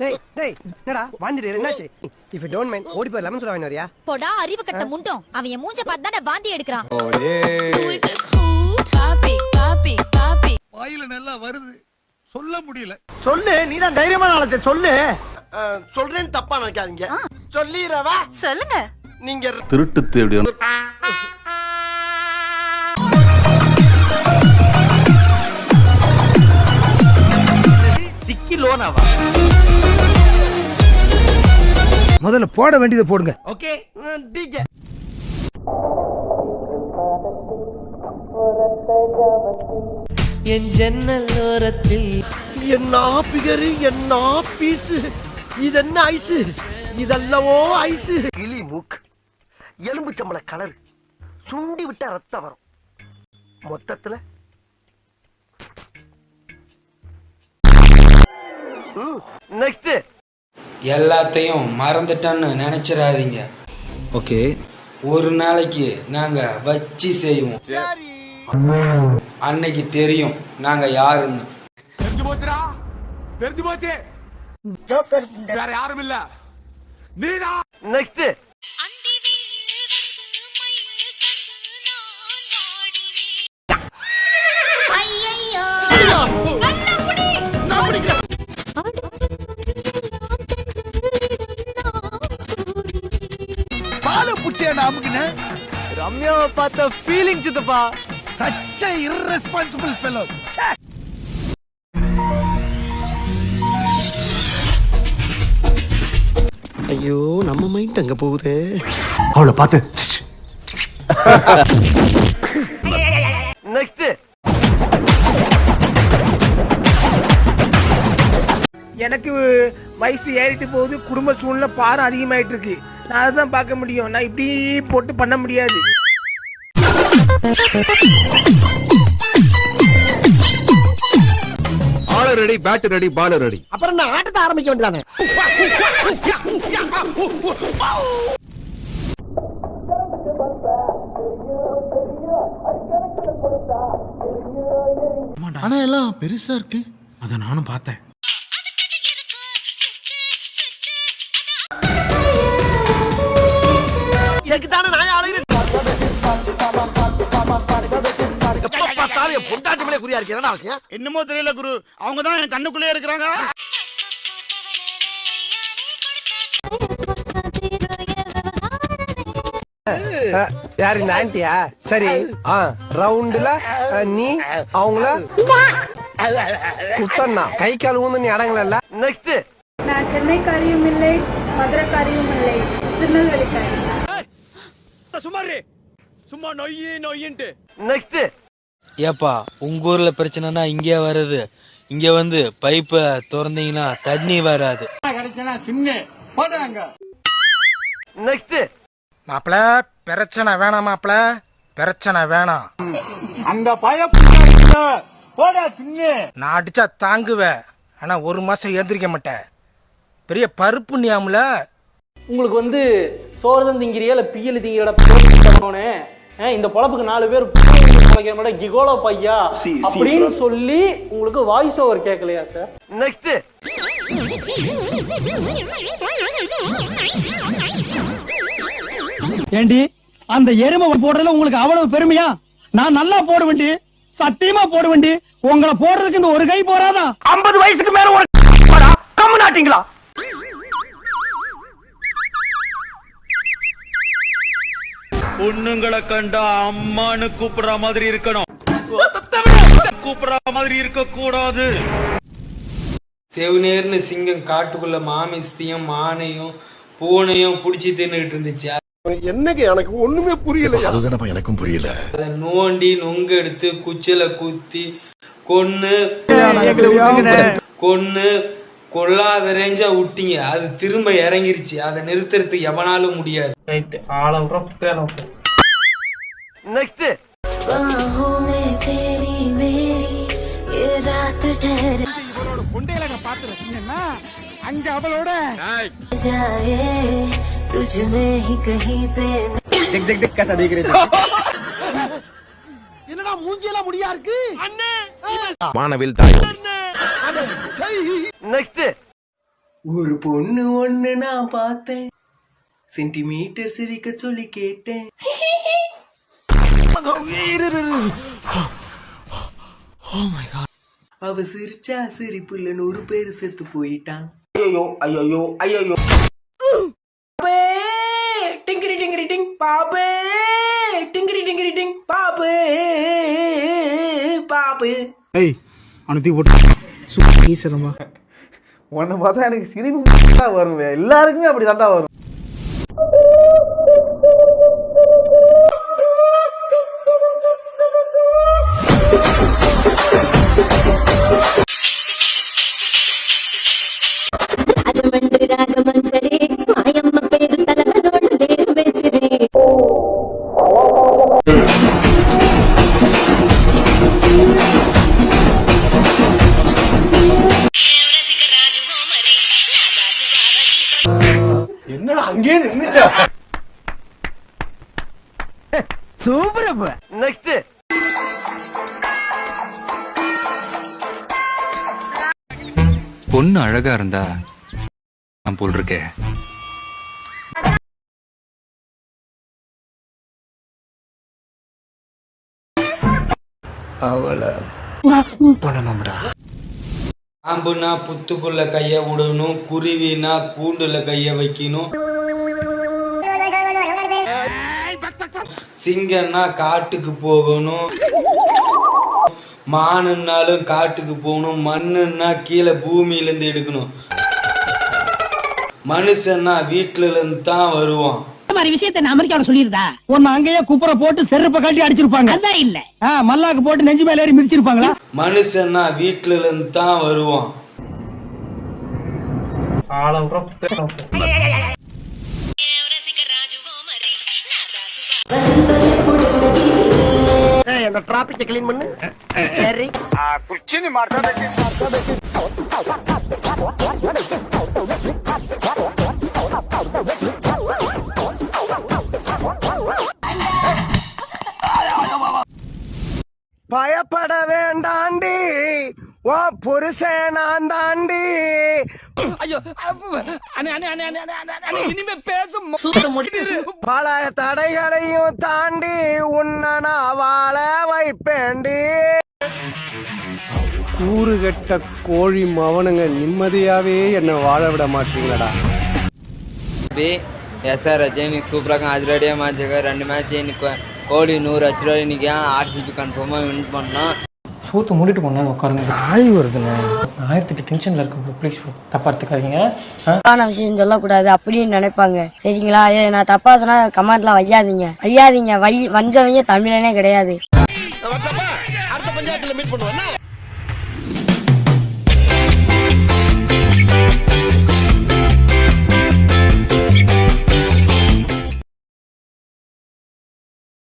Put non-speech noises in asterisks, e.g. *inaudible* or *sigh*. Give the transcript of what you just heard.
டேய் டேய் என்னடா? வாந்திடு என்னாச்சு இஃப் யூ டோன்ட் மைண்ட் ஓடி போய் லெமன் சோடா வாங்கி வரியா? போடா அறிவு கட்ட முண்டோம். அவன் என் மூஞ்ச பார்த்து தானே வாந்தி எடுக்கிறான். வாயில நல்லா வருது. சொல்ல முடியல. சொல்லு நீ தான் தைரியமான ஆளத்தை சொல்லு. சொல்றேன்னு தப்பா நினைக்காதீங்க. சொல்லிடுறவா சொல்லுங்க. நீங்க திருட்டு தேடி லோனாவா முதல்ல போட வேண்டியதை போடுங்க. ஓகே டிஜே என் ஜன்னல் ஓரத்தில் என்ன பிகரு என்ன பீஸு இது என்ன ஐஸு? இதெல்லவோ ஐஸு. கிளி மூக்கு. எலும்பு சம்பள கலர். சுண்டி விட்டா ரத்தம் வரும். மொத்தத்துல நெக்ஸ்ட் எல்லாத்தையும் மறந்துட்டோன்னு நினைச்சிடாதீங்க. ஓகே ஒரு நாளைக்கு நாங்க வச்சு செய்வோம். அன்னைக்கு தெரியும் நாங்க யாருன்னு. தெரிஞ்சு போச்சுடா. தெரிஞ்சு போச்சு. வேற யாரும் இல்ல. நீதான். நெக்ஸ்ட் ரம்யாவை பார்த்த ஃபீலிங் சித்தப்பா. சச்ச ஐயோ நம்ம மைண்ட் அங்க போகுதே? அவளை பார்த்து நெக்ஸ்ட் எனக்கு வயசு ஏறிட்டு போகுது குடும்ப சூழ்நிலை பாரம் அதிகமாயிட்டு இருக்கு. நான் அதுதான் பார்க்க முடியும். நான் இப்படி போட்டு பண்ண முடியாது. ஆள ready bat ready ball ready. அப்புறம் நான் ஆட்டத்தை ஆரம்பிக்க வேண்டியதானே? ஆனா எல்லாம் பெருசா இருக்கு. அதை நானும் பார்த்தேன். இதுக்கு தானே நான் என் பொண்டாட்டி மேலே குறியா இருக்கு. என்னடா விஷயம் என்னமோ தெரியல குரு. அவங்க தான் என் கண்ணுக்குள்ளே இருக்கிறாங்க. யாரு இந்த ஆன்ட்டியா சரி. ரவுண்டுல நீ அவங்கள குத்தண்ணா. கை கால் ஊந்து நீ அடங்கல நெக்ஸ்ட் நான் சென்னைக்காரியும் இல்லை மதுரைக்காரியும் இல்லை சும்மாரு சும்மா நொய்யி நொய்யின்ட்டு. நெக்ஸ்ட் ஏப்பா உங்க ஊர்ல பிரச்சனைனா இங்கே வருது இங்க வந்து பைப்பை திறந்தீங்கன்னா தண்ணி வராது. நெக்ஸ்ட் மாப்பிள பிரச்சனை வேணாம் மாப்பிள. பிரச்சனை வேணாம். அந்த பய போடா சின்ன. நான் அடிச்சா தாங்குவேன். ஆனா ஒரு மாசம் எந்திரிக்க மாட்டேன். பெரிய பருப்பு நியாமல உங்களுக்கு வந்து சோறு தான் திங்கிறியா? இல்ல பியல் திங்கிறோட இந்த பொழப்புக்கு நாலு பேர் பிழைக்கிற கிகோலோ பையா? அப்படின்னு சொல்லி உங்களுக்கு வாய்ஸ் ஓவர் கேட்கலையா சார் நெக்ஸ்ட் ஏண்டி அந்த எருமை போடுறதுல உங்களுக்கு அவ்வளவு பெருமையா? நான் நல்லா போட வேண்டி சத்தியமா போட வேண்டி உங்களை போடுறதுக்கு இந்த ஒரு கை போறாதா? ஐம்பது வயசுக்கு மேல ஒரு கம்மு நாட்டிங்களா பொண்ணுங்களை கண்டா அம்மான்னு கூப்பிடுற மாதிரி இருக்கணும். கூப்பிடுற மாதிரி இருக்க கூடாது செவனேர்னு சிங்கம் காட்டுக்குள்ள மாமிசத்தையும் மானையும் பூனையும் புடிச்சு தின்னுட்டு இருந்துச்சு. என்னங்க எனக்கு ஒண்ணுமே புரியல அதுதானப்பா எனக்கும் புரியல. அதை நோண்டி நொங்கு எடுத்து குச்சில குத்தி கொன்னு கொன்னு கொல்லாத ரேஞ்சா விட்டீங்க. அது திரும்ப இறங்கிருச்சு. அதை நிறுத்துறது எவனாலும் முடியாது. ரைட் ஆள இவரோட கொண்டையில நான் பார்த்து ரசிங்கன்னா அங்க என்னடா மூஞ்சியெல்லாம் முடியா இருக்கு? மாணவில் தாய் நெக்ஸ்ட் ஒரு பொண்ணு ஒண்ணு நான் பார்த்தேன். சென்டிமீட்டர் சிரிக்க சொல்லி கேட்டேன். அவ சிரிச்சா சிரிப்புல நூறு பேர் செத்து போயிட்டான். ஐயோ ஐயோ ஐயோ டிங்கிரி டிங்கிரி டிங் பாபு. டிங்கிரி டிங்கிரி டிங் பாபு. பாபு. ஏய் அனுப்பி போட்டு சூப்பர் உன்னை பார்த்தா எனக்கு சிரிப்பு *laughs* வரும் எல்லாருக்குமே அப்படி தாண்டா வரும். நெக்ஸ்ட் பொண்ணு அழகா இருந்தா நான் போல் இருக்கே பாம்புனா புத்துக்குள்ள கைய விடணும் குருவினா கூண்டுல கைய வைக்கணும். சிங்கம்னா காட்டுக்கு போகணும். மானுன்னாலும் காட்டுக்கு போகணும். மண்ணுன்னா கீழே பூமியில இருந்து எடுக்கணும். மனுஷன்னா வீட்டுல இருந்து தான் வருவான். இந்த மாதிரி விஷயத்தை நான் அமெரிக்காவில் சொல்லியிருந்தா? உன்னை அங்கேயே குப்புற போட்டு செருப்பை கழட்டி அடிச்சிருப்பாங்க. அதான் இல்ல. மல்லாக்கு போட்டு நெஞ்சு மேல ஏறி மிதிச்சிருப்பாங்களா? மனுஷன்னா வீட்டுல இருந்து தான் வருவான் அந்த டிராபிக்கை க்ளீன் பண்ணு. சரி. பயப்பட வேண்டாண்டி. ஓ புருஷன் நான் தாண்டி பல தடைகளையும் தாண்டி உன்னை நான் வாழ வைப்பேண்டி கூறுகட்ட கோழி மவனுங்க நிம்மதியாவே என்ன வாழ விட மாட்டீங்களடா. சூப்பராக அதிரடியாக மேட்ச் இருக்கு. ரெண்டு மேட்ச் இன்னைக்கு கோலி நூறு அச்சு ரூபாய் இன்னைக்கு ஆர்சிபி கன்ஃபார்மாக வின் பண்ணோம். சூத்து மூடிட்டு போனா உட்காருங்க. ஆய் வருதுங்க ஆயிரத்தி டென்ஷன்ல இருக்கு ப்ளீஸ் தப்பா எடுத்துக்காதீங்க. தப்பான விஷயம் சொல்லக்கூடாது அப்படின்னு நினைப்பாங்க. சரிங்களா? ஏ நான் தப்பா சொன்னா கமெண்ட்லாம் வையாதீங்க. வையாதீங்க. வை வஞ்சவங்க தமிழனே கிடையாது. அடுத்த பஞ்சாயத்துல மீட் பண்ணுவோம்.